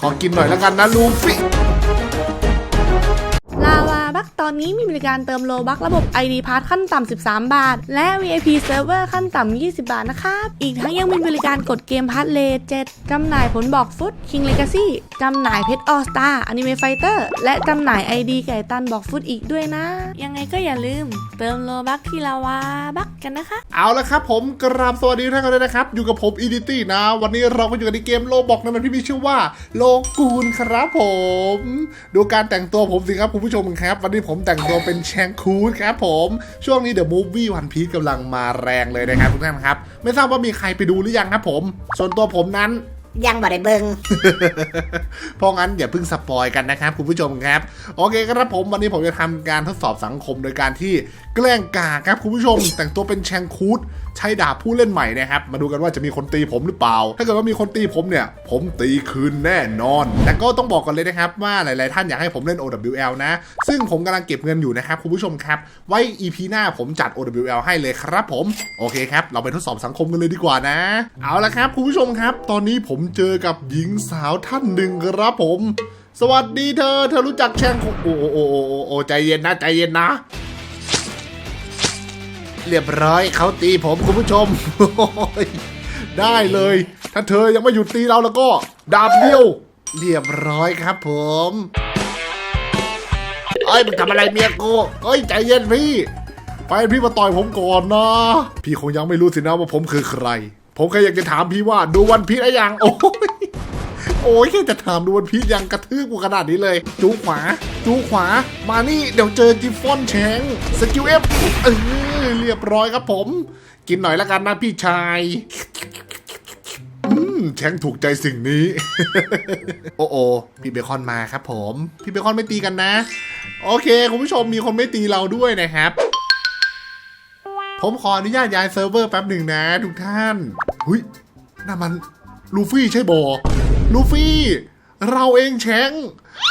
ขอกินหน่อยแล้วกันนะลูฟี่ อนนี้มีบริการเติมโลบักระบบ ID p a s s ขั้นต่ำ 13 บาท และ VIP Server ขั้นต่ำ 20 บาทนะครับ อีกทั้งยังมีบริการกดเกมพาร์ทเลเจ็ดจำหน่ายผลบอกฟุต King Legacy จำหน่ายเพชรออสตาอนิเมะไฟเตอร์และจำหน่าย ID ไก่ตันบอกฟุตอีกด้วยนะ ยังไงก็อย่าลืม เติมโลบักที่ลาวาบักกันนะคะ เอาละครับผมกราบสวัสดีทุกท่านกันเลยนะครับ อยู่กับผมอีดิตี้นะ วันนี้เราก็อยู่กันในเกมโลบอกในมันที่มีชื่อว่าโลกูนครับผม ดูการแต่งตัวผมสิครับคุณผู้ชมครับ วันนี้ผมแต่งตัวเป็นแชงคูดครับผม ช่วงนี้เดอะมูฟวี่วันพีซกำลังมาแรงเลยนะครับทุกท่านครับ ไม่ทราบว่ามีใครไปดูหรือยังครับผม ส่วนตัวผมนั้น ยังบ่ได้เบิงเพราะงั้นอย่าเพิ่งสปอยกันนะครับคุณผู้ชมครับ โอเคครับผมวันนี้ผมจะทำการทดสอบสังคมโดยการที่แกล้งกาครับคุณผู้ชม แต่งตัวเป็นแชงคูดใช้ดาบผู้เล่นใหม่นะครับ มาดูกันว่าจะมีคนตีผมหรือเปล่า ถ้าเกิดว่ามีคนตีผมเนี่ย ผมตีคืนแน่นอน แต่ก็ต้องบอกกันเลยนะครับว่าหลาย ๆ ท่านอยากให้ผมเล่น OWL นะ ซึ่งผมกำลังเก็บเงินอยู่นะครับคุณผู้ชมครับ ไว้ EP หน้าผมจัด OWL ให้เลยครับผม โอเคครับ เราไปทดสอบสังคมกันเลยดีกว่านะ เอาละครับคุณผู้ชมครับ ตอนนี้ผมเจอกับหญิงสาวท่านหนึ่งครับผม สวัสดีเธอ เธอรู้จักแชงของโอ้โอ้โอ้โอ้ใจเย็นนะใจเย็นนะ เรียบร้อยเขาตีผมคุณผู้ชม ได้เลย ถ้าเธอยังไม่หยุดตีเราแล้วก็ ดาบเดียว เรียบร้อยครับผมเอ้ยมึงทำอะไรเมียกูเอ้ยใจเย็นพี่ ไปพี่มาต่อยผมก่อนนะ พี่คงยังไม่รู้สินะว่าผมคือใคร ผมแค่อยากจะถามพี่ว่าดูวันพีชอะไรยังโอ้ยโอ้ยแค่จะถามดูวันพีชยังกระทืบกูขนาดนี้เลย จูขวา จูขวา มานี่เดี๋ยวเจอจิฟฟอนแชงสกิลเอฟเออเรียบร้อยครับผม กินหน่อยล้วกันนะพี่ชายอืมแชงถูกใจสิ่งนี้ โอ้โอพี่เบคอนมาครับผม พี่เบคอนไม่ตีกันนะ โอเค คุณผู้ชมมีคนไม่ตีเราด้วยนะครับ ผมขออนุญาตย้ายเซิร์ฟเวอร์แป๊บหนึ่งนะทุกท่าน หุยน่ามันลูฟี่ใช่บอลูฟี่ เราเองแชง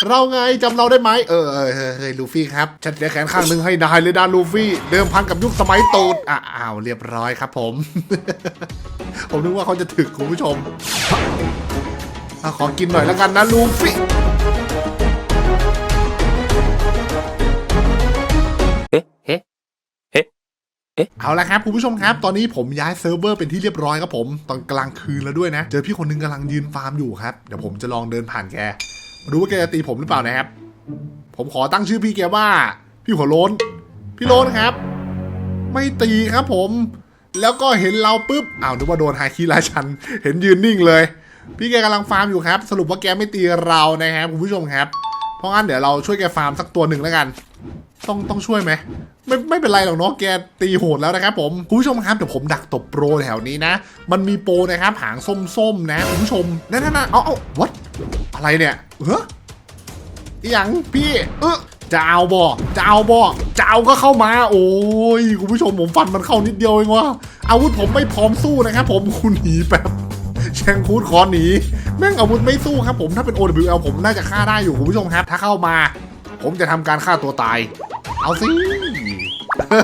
เราไงจำเราได้ไหมเออเออเออเฮ้ยลูฟี่ครับฉันจะแขนข้างหนึ่งให้ได้เลยด้านลูฟี่ เดิมพันกับยุคสมัยตูดอะอ้าวเรียบร้อยครับผม ผมนึกว่าเขาจะถึกคุณผู้ชมขอกินหน่อยแล้วกันนะลูฟี่ えเอาละครับคุณผู้ชมครับ ตอนนี้ผมย้ายเซิร์ฟเวอร์เป็นที่เรียบร้อยครับผม ตอนกลางคืนแล้วด้วยนะ เจอพี่คนหนึงกำลังยืนฟาร์มอยู่ครับ เดี๋ยวผมจะลองเดินผ่านแกมาดูว่าแกจะตีผมหรือเปล่านะครับ ผมขอตั้งชื่อพี่แกว่า พี่หัวโล้น พี่โล้นครับ ไม่ตีครับผม แล้วก็เห็นเราปุ๊บอ้าวนึกว่าโดนฮาคิราชัน เห็นยืนนิ่งเลย พี่แกกำลังฟาร์มอยู่ครับ สรุปว่าแกไม่ตีเรานะครับคุณผู้ชมครับ เพราะงั้นเดี๋ยวเราช่วยแกฟาร์มสักตัวหนึ่งแล้วกัน ต้องต้องช่วยไหมไม่ไม่เป็นไรหรอกเนาะแกตีโหดแล้วนะครับผมคุณผู้ชมครับเดี๋ยวผมดักตบโปรแถวนี้นะ มันมีโปรนะครับหางส้มๆนะคุณผู้ชมนั่นนั่นเอาเอาวัดอะไรเนี่ยเฮ้ออย่างพี่เออจะเอาบ่จะเอาบ่จะเอาก็เข้ามา โอ้ยคุณผู้ชมผมฟันมันเข้านิดเดียวเองว่าอาวุธผมไม่พร้อมสู้นะครับผมคุณหนีแป๊บแชงคูดขอหนีแม่งอาวุธไม่สู้ครับผมถ้าเป็น OWL ผมน่าจะฆ่าได้อยู่คุณผู้ชมครับ ถ้าเข้ามา ผมจะทำการฆ่าตัวตาย เอาสิ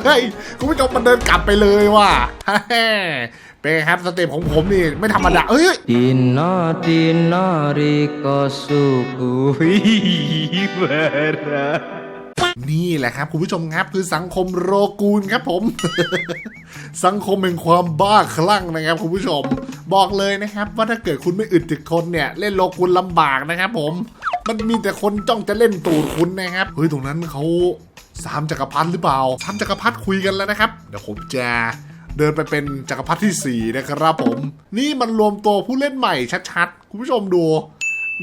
เฮ้ยคุณผู้ชมมันเดินกลับไปเลยว่ะเฮ้เป็นไงครับสเต็ปของผมนี่ไม่ธรรมดาเอ้ย Dina dina rika suku bara นี่แหละครับคุณผู้ชมครับคือสังคมโรกูนครับผม สังคมแห่งความบ้าคลั่งนะครับคุณผู้ชม บอกเลยนะครับ ว่าถ้าเกิดคุณไม่อึดถึกทนเนี่ยเล่นโรกูนลำบากนะครับผม มันมีแต่คนจ้องจะเล่นตูดคุณนะครับเฮ้ยตรงนั้นเขา สามจักรพรรดิหรือเปล่าสามจักรพรรดิคุยกันแล้วนะครับ เดี๋ยวผมจะเดินไปเป็นจักรพรรดิที่สี่นะครับผม นี่มันรวมตัวผู้เล่นใหม่ชัดๆ คุณผู้ชมดู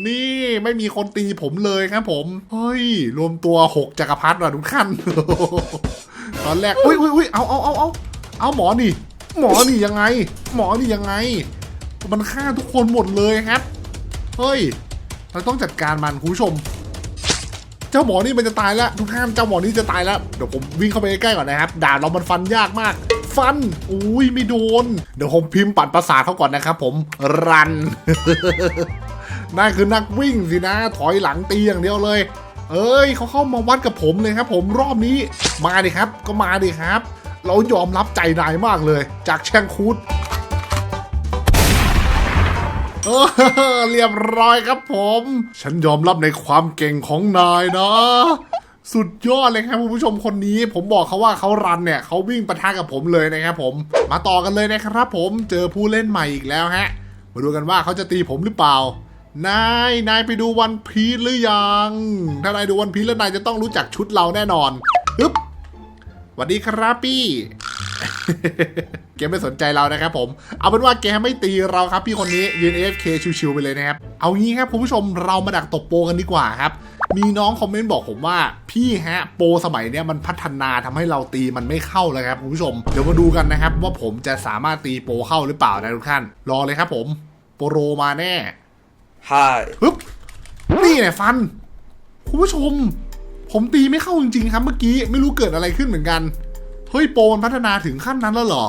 นี่ไม่มีคนตีผมเลยครับผม เฮ้ย รวมตัวหกจักรพรรดิว่ะทุกท่านตอนแรก อุ้ยอุ้ยอุ้ยเอาเอาเอาเอาเอาหมอนี่ หมอนี่ยังไง หมอนี่ยังไง มันฆ่าทุกคนหมดเลยครับ เฮ้ย เราต้องจัดการมันคุณผู้ชม เจ้าหมอนี่มันจะตายแล้วทุกท่านเจ้าหมอนี่จะตายแล้วเดี๋ยวผมวิ่งเข้าไปใกล้ๆก่อนนะครับดาบเรามันฟันยากมาก ฟันอุ้ยไม่โดน เดี๋ยวผมพิมพ์ปัดประสาทเขาก่อนนะครับ ผมรันนั่นคือนักวิ่งสินะ ถอยหลังตีอย่างเดียวเลย เอ้ยเขาเข้ามาวัดกับผมเลยครับ ผมรอบนี้มาดิครับ ก็มาดิครับ เรายอมรับใจนายมากเลย จากแชงคูด เออเรียบร้อยครับผม ฉันยอมรับในความเก่งของนายนะ สุดยอดเลยครับคุณผู้ชมคนนี้ ผมบอกเขาว่าเขารันเนี่ยเขาวิ่งปะทะกับผมเลยนะครับผม มาต่อกันเลยนะครับผมเจอผู้เล่นใหม่อีกแล้วฮะ มาดูกันว่าเขาจะตีผมหรือเปล่า นาย นายไปดูวันพีชหรือยัง ถ้านายดูวันพีชแล้วนายจะต้องรู้จักชุดเราแน่นอนฮึบสวัสดีครับพี่ แกไม่สนใจเรานะครับผม เอาเป็นว่าแกไม่ตีเราครับพี่คนนี้ยืน AFK ชิวๆไปเลยนะครับ เอางี้ครับคุณผู้ชมเรามาดักตบโปกันดีกว่าครับ มีน้องคอมเมนต์บอกผมว่าพี่ฮะโปรสมัยเนี้ยมันพัฒนาทำให้เราตีมันไม่เข้าเลยครับคุณผู้ชม เดี๋ยวมาดูกันนะครับว่าผมจะสามารถตีโปรเข้าหรือเปล่านะทุกท่าน รอเลยครับผม โปรมาแน่ Hi ปึ๊บนี่เนี่ยฟัน คุณผู้ชม ผมตีไม่เข้าจริงๆครับเมื่อกี้ไม่รู้เกิดอะไรขึ้นเหมือนกัน เฮ้ยโปรมันพัฒนาถึงขั้นนั้นแล้วเหรอ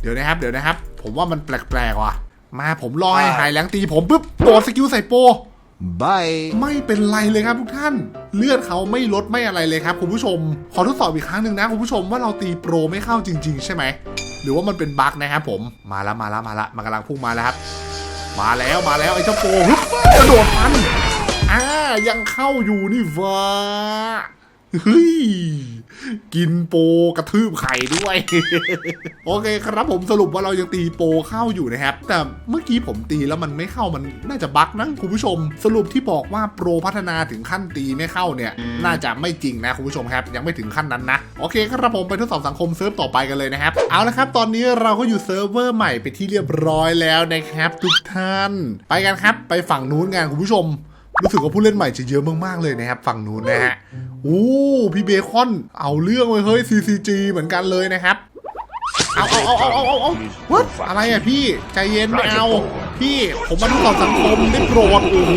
เดี๋ยวนะครับ เดี๋ยวนะครับ ผมว่ามันแปลกๆว่ะ มาผมรอให้หายแรงตีผมปุ๊บโดดสกิลใส่โปร Bye. ไม่เป็นไรเลยครับทุกท่าน เลือดเขาไม่ลดไม่อะไรเลยครับคุณผู้ชม ขอทดสอบอีกครั้งหนึ่งนะคุณผู้ชมว่าเราตีโปรไม่เข้าจริง ๆ ใช่ไหม หรือว่ามันเป็นบั๊กนะครับผมมาแล้วมาแล้วมาแล้วมันกำลังพุ่งมาแล้วครับ มาแล้วมาแล้วไอ้เจ้าโปรฮึบกระโดดฟันอ่ายังเข้าอยู่นี่วะ เฮ้ย กินโปรกระทืบไข่ด้วย โอเคครับผมสรุปว่าเรายังตีโปรเข้าอยู่นะครับ แต่เมื่อกี้ผมตีแล้วมันไม่เข้ามันน่าจะบั๊กนะคุณผู้ชม สรุปที่บอกว่าโปรพัฒนาถึงขั้นตีไม่เข้าเนี่ย น่าจะไม่จริงนะคุณผู้ชมครับ ยังไม่ถึงขั้นนั้นนะ โอเคครับผมไปทดสอบสังคมเซิร์ฟต่อไปกันเลยนะครับ เอาละครับ ตอนนี้เราก็อยู่เซิร์ฟเวอร์ใหม่ไปนที่เรียบร้อยแล้วนะครับทุกท่าน ไปกันครับ ไปฝั่งนู้นกันคุณผู้ชม รู้สึกว่าผู้เล่นใหม่จะเยอะมากๆเลยนะครับ ฝั่งนู้นนะฮะโอ้พี่เบคอนเอาเรื่องเลยเฮ้ย CCG เหมือนกันเลยนะครับ เอาเอาเอาเอาเอาเอาเอา What? อะไรอะพี่ ใจเย็นไม่เอา พี่ผมมาทดสอสังคมได้โปรดโอ้โห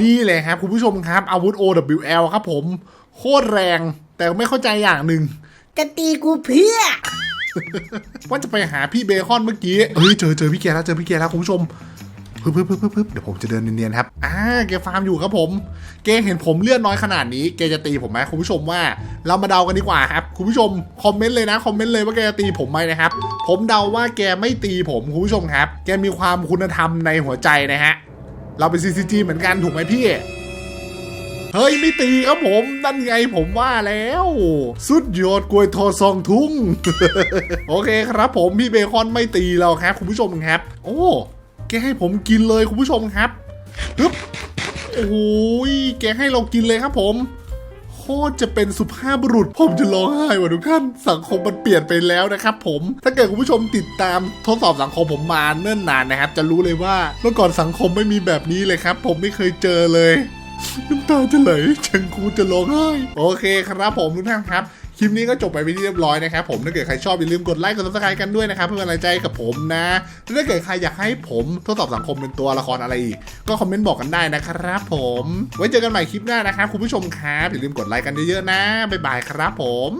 นี่แหละครับ คุณผู้ชมครับ อาวุธ OWL ครับผม โคตรแรงแต่ไม่เข้าใจอย่างหนึ่งจะตีกูเพื่อว่าจะไปหาพี่เบคอนเมื่อกี้เฮ้ยเจอเจอพี่แกแล้วเจอพี่แกแล้วคุณผู้ชม ปึ๊บปึ๊บปึ๊บปึ๊บปึ๊บเดี๋ยวผมจะเดินเนียนๆครับอ่าแกฟาร์มอยู่ครับผมแกเห็นผมเลือดน้อยขนาดนี้แกจะตีผมไหมคุณผู้ชมว่า เรามาเดากันดีกว่าครับคุณผู้ชมคอมเมนต์เลยนะคอมเมนต์เลยว่าแกจะตีผมไหมนะครับ ผมเดาว่าแกไม่ตีผมคุณผู้ชมครับ แกมีความคุณธรรมในหัวใจนะฮะเราเป็น CCG เหมือนกันถูกไหมพี่เฮ้ยไม่ตีครับผม นั่นไงผมว่าแล้ว สุดยอดกล้วยทอซองทุ่ง โอเคครับผมพี่เบคอนไม่ตีเราครับคุณผู้ชมครับ โอ้ แกให้ผมกินเลยคุณผู้ชมครับปึ๊บโอ้ยแกให้เรากินเลยครับผมโคตรจะเป็นสุภาพบุรุษ ผมจะร้องไห้ว่ะทุกท่าน สังคมมันเปลี่ยนไปแล้วนะครับผม ถ้าเกิดคุณผู้ชมติดตามทดสอบสังคมผมมาเนิ่นนานนะครับ จะรู้เลยว่าเมื่อก่อนสังคมไม่มีแบบนี้เลยครับ ผมไม่เคยเจอเลยน้ำตาจะไหลฉันกูจะร้องไห้ โอเคครับผมทุกท่านครับ คลิปนี้ก็จบไปเป็นที่เรียบร้อยนะครับผมถ้าเกิดใครชอบอย่าลืมกดไลค์กดซับสไครต์กันด้วยนะครับเพื่อเป็นกำลังใจกับผมนะและถ้าเกิดใครอยากให้ผมทดสอบสังคมเป็นตัวละครอะไรอีกก็คอมเมนต์บอกกันได้นะครับผม ไว้เจอกันใหม่คลิปหน้านะครับคุณผู้ชมครับอย่าลืมกดไลค์กันเยอะๆนะบ๊ายบายครับผม